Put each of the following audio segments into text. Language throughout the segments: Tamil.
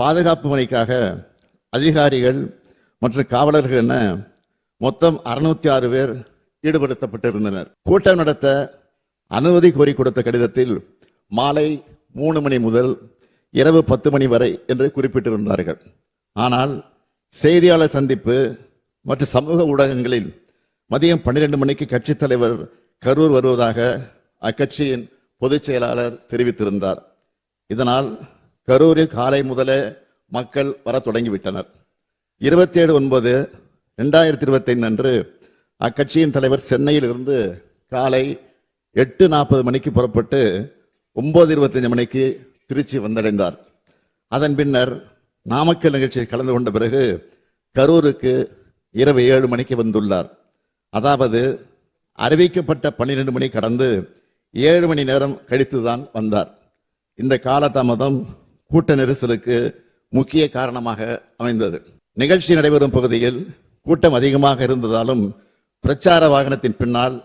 பாதுகாப்பு பணிக்காக அதிகாரிகள் மற்றும் காவலர்கள் என மொத்தம் அறுநூத்தி ஆறு பேர் ஈடுபடுத்தப்பட்டிருந்தனர். கூட்டம் நடத்த அனுமதி கோரி கொடுத்த கடிதத்தில் மாலை மூணு மணி முதல் இரவு பத்து மணி வரை என்று குறிப்பிட்டிருந்தார்கள். ஆனால் செய்தியாளர் சந்திப்பு மற்றும் சமூக ஊடகங்களில் மதியம் பன்னிரெண்டு மணிக்கு கட்சித் தலைவர் கரூர் வருவதாக அக்கட்சியின் பொதுச் செயலாளர் தெரிவித்திருந்தார். இதனால் கரூரில் காலை முதலே மக்கள் வர தொடங்கிவிட்டனர். இருபத்தி ஏழு ஒன்பது ரெண்டாயிரத்தி இருபத்தைந்து அன்று அக்கட்சியின் தலைவர் சென்னையில் இருந்து காலை எட்டு நாற்பது மணிக்கு புறப்பட்டு ஒன்பது இருபத்தஞ்சு மணிக்கு திருச்சி வந்தடைந்தார். அதன் பின்னர் நாமக்கல் நிகழ்ச்சியில் கலந்து கொண்ட பிறகு கரூருக்கு இரவு ஏழு மணிக்கு வந்துள்ளார். அதாவது அறிவிக்கப்பட்ட பன்னிரெண்டு மணி கடந்து ஏழு மணி நேரம் கழித்துதான் வந்தார். இந்த காலதாமதம் கூட்ட நெரிசலுக்கு முக்கிய காரணமாக அமைந்தது. நிகழ்ச்சி நடைபெறும் பகுதியில் கூட்டம் அதிகமாக இருந்ததாலும் பிரச்சார வாகனத்தின் பின்னால்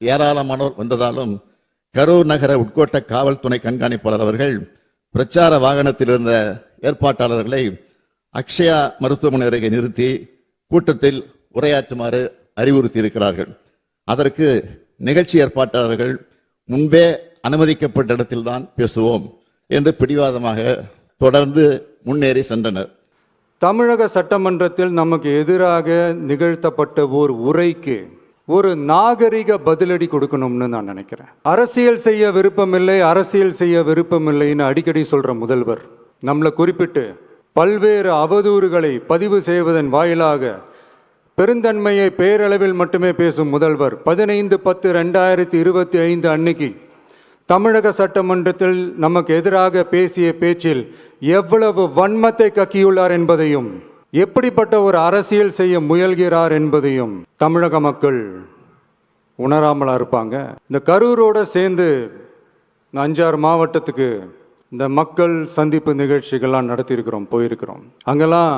ஏராளமானோர் வந்ததாலும் கரூர் நகர உட்கோட்ட காவல் துணை கண்காணிப்பாளர் அவர்கள் பிரச்சார வாகனத்தில் இருந்த ஏற்பாட்டாளர்களை அக்ஷயா மருத்துவமனை அருகே நிறுத்தி கூட்டத்தில் உரையாற்றுமாறு அறிவுறுத்தி இருக்கிறார்கள் அதற்கு நிகழ்ச்சி ஏற்பாட்டாளர்கள் முன்பே அனுமதிக்கப்பட்ட இடத்தில்தான் பேசுவோம் என்று பிடிவாதமாக தொடர்ந்து முன்னேறி சென்றனர். தமிழக சட்டமன்றத்தில் நமக்கு எதிராக நிகழ்த்தப்பட்ட ஓர் உரைக்கு ஒரு நாகரிக பதிலடி கொடுக்கணும்னு நான் நினைக்கிறேன். அரசியல் செய்ய விருப்பமில்லை அரசியல் செய்ய விருப்பமில்லைன்னு அடிக்கடி சொல்ற முதல்வர் நம்மளை குறிப்பிட்டு பல்வேறு அவதூறுகளை பதிவு செய்வதன் வாயிலாக பெருந்தன்மையை பேரளவில் மட்டுமே பேசும் முதல்வர் பதினைந்து பத்து ரெண்டாயிரத்தி இருபத்தி ஐந்து அன்னைக்கு தமிழக சட்டமன்றத்தில் நமக்கு எதிராக பேசிய பேச்சில் எவ்வளவு வன்மத்தை கக்கியுள்ளார் என்பதையும் எப்படிப்பட்ட ஒரு அரசியல் செய்ய முயல்கிறார் என்பதையும் தமிழக மக்கள் உணராமலா இருப்பாங்க. இந்த கரூரோட சேர்ந்து இந்த அஞ்சாறு மாவட்டத்துக்கு இந்த மக்கள் சந்திப்பு நிகழ்ச்சிகள்லாம் நடத்தியிருக்கிறோம் போயிருக்கிறோம். அங்கெல்லாம்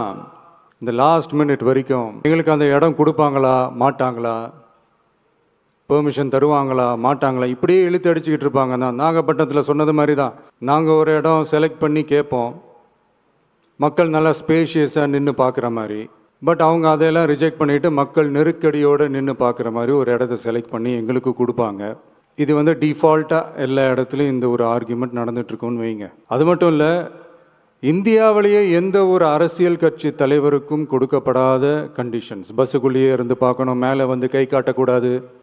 இந்த லாஸ்ட் மினிட் வரைக்கும் எங்களுக்கு அந்த இடம் கொடுப்பாங்களா மாட்டாங்களா பெர்மிஷன் தருவாங்களா மாட்டாங்களா? இப்படியே இழுத்து அடிச்சுக்கிட்டு இருப்பாங்க. தான் நாகப்பட்டினத்தில் சொன்னது மாதிரி தான் நாங்கள் ஒரு இடம் செலக்ட் பண்ணி கேட்போம். மக்கள் நல்லா ஸ்பேஷியஸாக நின்று பார்க்குற மாதிரி. பட் அவங்க அதையெல்லாம் ரிஜெக்ட் பண்ணிவிட்டு மக்கள் நெருக்கடியோடு நின்று பார்க்குற மாதிரி ஒரு இடத்த செலக்ட் பண்ணி எங்களுக்கு கொடுப்பாங்க. இது வந்து டிஃபால்ட்டாக எல்லா இடத்துலையும் இந்த ஒரு ஆர்கியூமெண்ட் நடந்துகிட்ருக்கோன்னு வைங்க. அது மட்டும் இல்லை இந்தியாவிலேயே எந்த ஒரு அரசியல் கட்சி தலைவருக்கும் கொடுக்கப்படாத கண்டிஷன்ஸ் பஸ்ஸுக்குள்ளேயே இருந்து பார்க்கணும் மேலே வந்து கை காட்டக்கூடாது.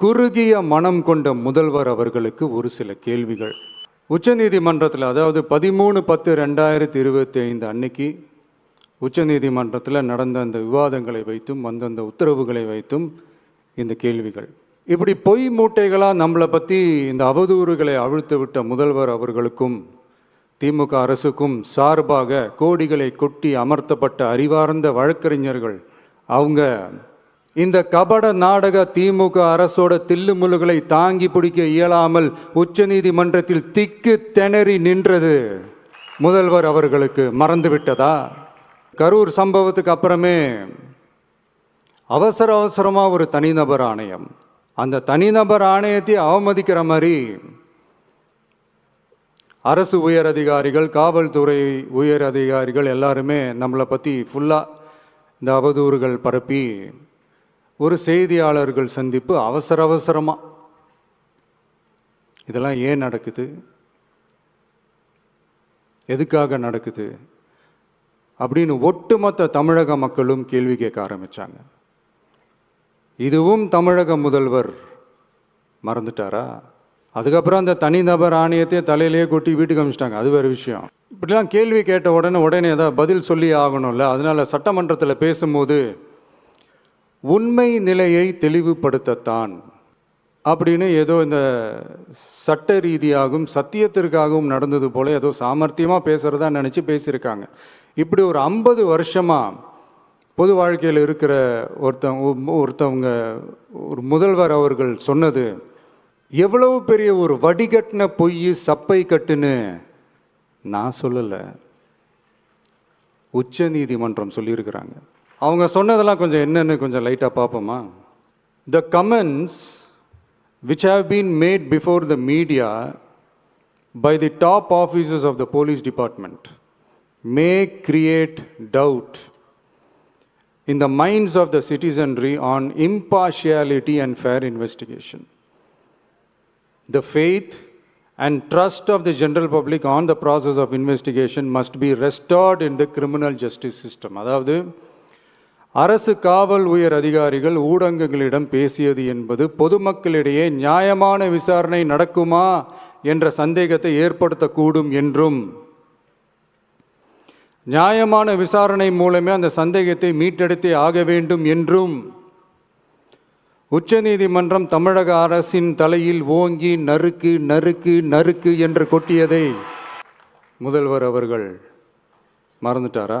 குறுகிய மனம் கொண்ட முதல்வர் அவர்களுக்கு ஒரு சில கேள்விகள். உச்சநீதிமன்றத்தில் அதாவது பதிமூணு பத்து ரெண்டாயிரத்தி இருபத்தி ஐந்து அன்னைக்கு உச்சநீதிமன்றத்தில் நடந்த அந்த விவாதங்களை வைத்தும் வந்தந்த உத்தரவுகளை வைத்தும் இந்த கேள்விகள். இப்படி பொய் மூட்டைகளாக நம்மளை பற்றி இந்த அவதூறுகளை அவிழ்த்து விட்ட முதல்வர் அவர்களுக்கும் திமுக அரசுக்கும் சார்பாக கோடிகளை கொட்டி அமர்த்தப்பட்ட அறிவார்ந்த வழக்கறிஞர்கள் அவங்க இந்த கபட நாடக திமுக அரசோட தில்லுமுழுகளை தாங்கி பிடிக்க இயலாமல் உச்சநீதிமன்றத்தில் திக்கு திணறி நின்றது. முதல்வர் அவர்களுக்கு மறந்துவிட்டதா? கரூர் சம்பவத்துக்கு அப்புறமே அவசர அவசரமாக ஒரு தனிநபர் ஆணையம். அந்த தனிநபர் ஆணையத்தை அவமதிக்கிற மாதிரி அரசு உயர் அதிகாரிகள் காவல்துறை உயர் அதிகாரிகள் எல்லாருமே நம்மளை பற்றி ஃபுல்லாக இந்த அவதூறுகள் பரப்பி ஒரு செய்தியாளர்கள் சந்திப்பு அவசர அவசரமாக இதெல்லாம் ஏன் நடக்குது? எதுக்காக நடக்குது? அப்படின்னு ஒட்டுமொத்த தமிழக மக்களும் கேள்வி கேட்க ஆரம்பித்தாங்க இதுவும் தமிழக முதல்வர் மறந்துட்டாரா? அதுக்கப்புறம் அந்த தனிநபர் ஆணையத்தை தலையிலேயே கொட்டி வீட்டுக்கு அமிச்சிட்டாங்க அது வேறு விஷயம். இப்படிலாம் கேள்வி கேட்ட உடனே உடனே ஏதாவது பதில் சொல்லி ஆகணும்ல. அதனால் சட்டமன்றத்தில் பேசும்போது உண்மை நிலையை தெளிவுபடுத்தத்தான். அப்படின்னு ஏதோ இந்த சட்ட ரீதியாகவும் சத்தியத்திற்காகவும் நடந்தது போல ஏதோ சாமர்த்தியமாக பேசுகிறதா நினச்சி பேசியிருக்காங்க. இப்படி ஒரு ஐம்பது வருஷமாக பொது வாழ்க்கையில் இருக்கிற ஒருத்தவங்க ஒருத்தவங்க ஒரு முதல்வர் அவர்கள் சொன்னது எவ்வளவு பெரிய ஒரு வடிகட்டின பொய் சப்பை கட்டுன்னு நான் சொல்லலை. உச்ச நீதிமன்றம் சொல்லியிருக்கிறாங்க. அவங்க சொன்னதெல்லாம் கொஞ்சம் என்னன்னு கொஞ்சம் லைட்டாக பார்ப்போமா the comments which have been made before the media by the top officers of the police department may create doubt in the minds of the citizenry on impartiality and fair investigation. The faith and trust of the general public on the process of investigation must be restored in the criminal justice system. அதாவது அரசு காவல் உயர் அதிகாரிகள் ஊடகங்களிடம் பேசியது என்பது பொதுமக்களிடையே நியாயமான விசாரணை நடக்குமா என்ற சந்தேகத்தை ஏற்படுத்தக்கூடும் என்றும் நியாயமான விசாரணை மூலமே அந்த சந்தேகத்தை மீட்டெடுத்தே ஆக வேண்டும் என்றும் உச்சநீதிமன்றம் தமிழக அரசின் தலையில் ஓங்கி நறுக்கு நறுக்கு நறுக்கு என்று கொட்டியதை முதல்வர் அவர்கள் மறந்துட்டாரா?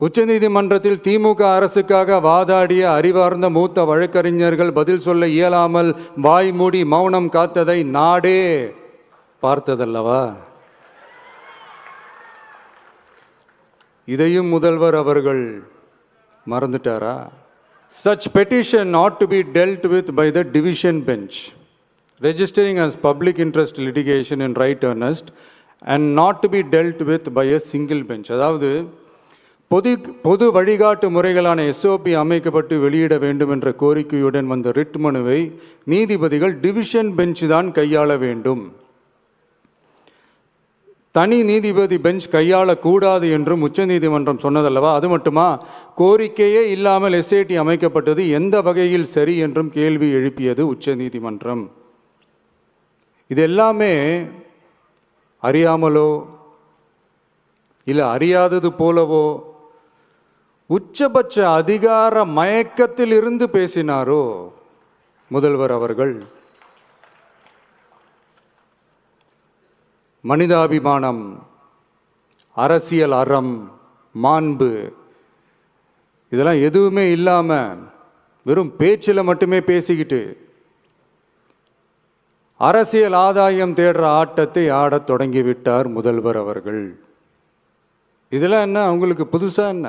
உச்சநீதிமன்றத்தில் திமுக அரசுக்காக வாதாடிய அறிவார்ந்த மூத்த வழக்கறிஞர்கள் பதில் சொல்ல இயலாமல் வாய் மூடி மௌனம் காத்ததை நாடே பார்த்ததல்லவா இதையும் முதல்வர் அவர்கள் மறந்துட்டாரா such petition not to be dealt with by the division bench registering as public interest litigation in right earnest and not to be dealt with by a single bench அதாவது பொது பொது வழிகாட்டு முறைகளான எஸ்ஓபி அமைக்கப்பட்டு வெளியிட வேண்டும் என்ற கோரிக்கையுடன் வந்த ரிட் மனுவை நீதிபதிகள் டிவிஷன் பெஞ்ச் தான் கையாள வேண்டும். தனி நீதிபதி பெஞ்ச் கையாளக்கூடாது என்றும் உச்சநீதிமன்றம் சொன்னதல்லவா? அது மட்டுமா? கோரிக்கையே இல்லாமல் எஸ்ஐடி அமைக்கப்பட்டது எந்த வகையில் சரி என்றும் கேள்வி எழுப்பியது உச்சநீதிமன்றம் இது எல்லாமே அறியாமலோ இல்லை அறியாதது போலவோ உச்சபட்ச அதிகார மயக்கத்தில் இருந்து பேசினாரோ முதல்வர் அவர்கள்? மனிதாபிமானம் அரசியல் அறம் மாண்பு இதெல்லாம் எதுவுமே இல்லாமல் வெறும் பேச்சில் மட்டுமே பேசிக்கிட்டு அரசியல் ஆதாயம் தேடுற ஆட்டத்தை ஆடத் தொடங்கிவிட்டார் முதல்வர் அவர்கள். இதெல்லாம் என்ன? அவங்களுக்கு புதுசாக என்ன?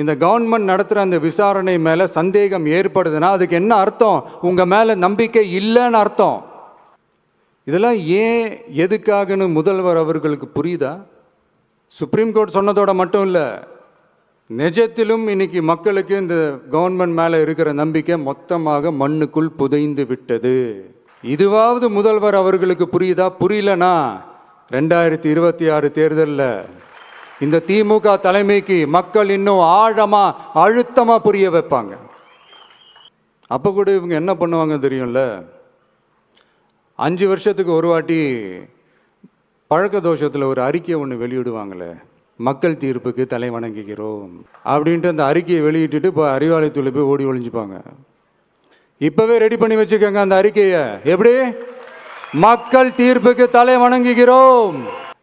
இந்த கவர்மெண்ட் நடத்துகிற அந்த விசாரணை மேலே சந்தேகம் ஏற்படுதுன்னா அதுக்கு என்ன அர்த்தம்? உங்கள் மேலே நம்பிக்கை இல்லைன்னு அர்த்தம். இதெல்லாம் ஏன் எதுக்காகன்னு முதல்வர் அவர்களுக்கு புரியுதா? சுப்ரீம் கோர்ட் சொன்னதோட மட்டும் இல்லை நிஜத்திலும் இன்னைக்கு மக்களுக்கு இந்த கவர்மெண்ட் மேலே இருக்கிற நம்பிக்கை மொத்தமாக மண்ணுக்குள் புதைந்து விட்டது. இதுவாவது முதல்வர் அவர்களுக்கு புரியுதா? புரியலனா ரெண்டாயிரத்தி இருபத்தி ஆறு தேர்தலில் இந்த திமுக தலைமைக்கு மக்கள் இன்னும் ஆழமாக அழுத்தமாக புரிய வைப்பாங்க. அப்போ கூட இவங்க என்ன பண்ணுவாங்க தெரியும்ல? அஞ்சு வருஷத்துக்கு ஒரு வாட்டி பழக்க தோஷத்தில் ஒரு அறிக்கை ஒன்று வெளியிடுவாங்களே மக்கள் தீர்ப்புக்கு தலை வணங்குகிறோம் அப்படின்ட்டு அந்த அறிக்கையை வெளியிட்டுட்டு இப்போ அறிவாலயத்தில் போய் ஓடி ஒழிஞ்சுப்பாங்க இப்போவே ரெடி பண்ணி வச்சுக்கோங்க அந்த அறிக்கையை. எப்படி? மக்கள் தீர்ப்புக்கு தலை வணங்குகிறோம்.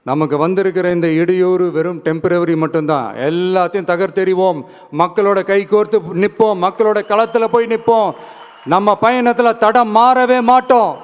நமக்கு வந்திருக்கிற இந்த இடையூறு வெறும் டெம்பரவரி மட்டும்தான். எல்லாத்தையும் தகர்த்தெறிவோம். மக்களோட கை கோர்த்து நிற்போம் மக்களோட களத்தில் போய் நிற்போம் நம்ம பயணத்தில் தடம் மாறவே மாட்டோம்.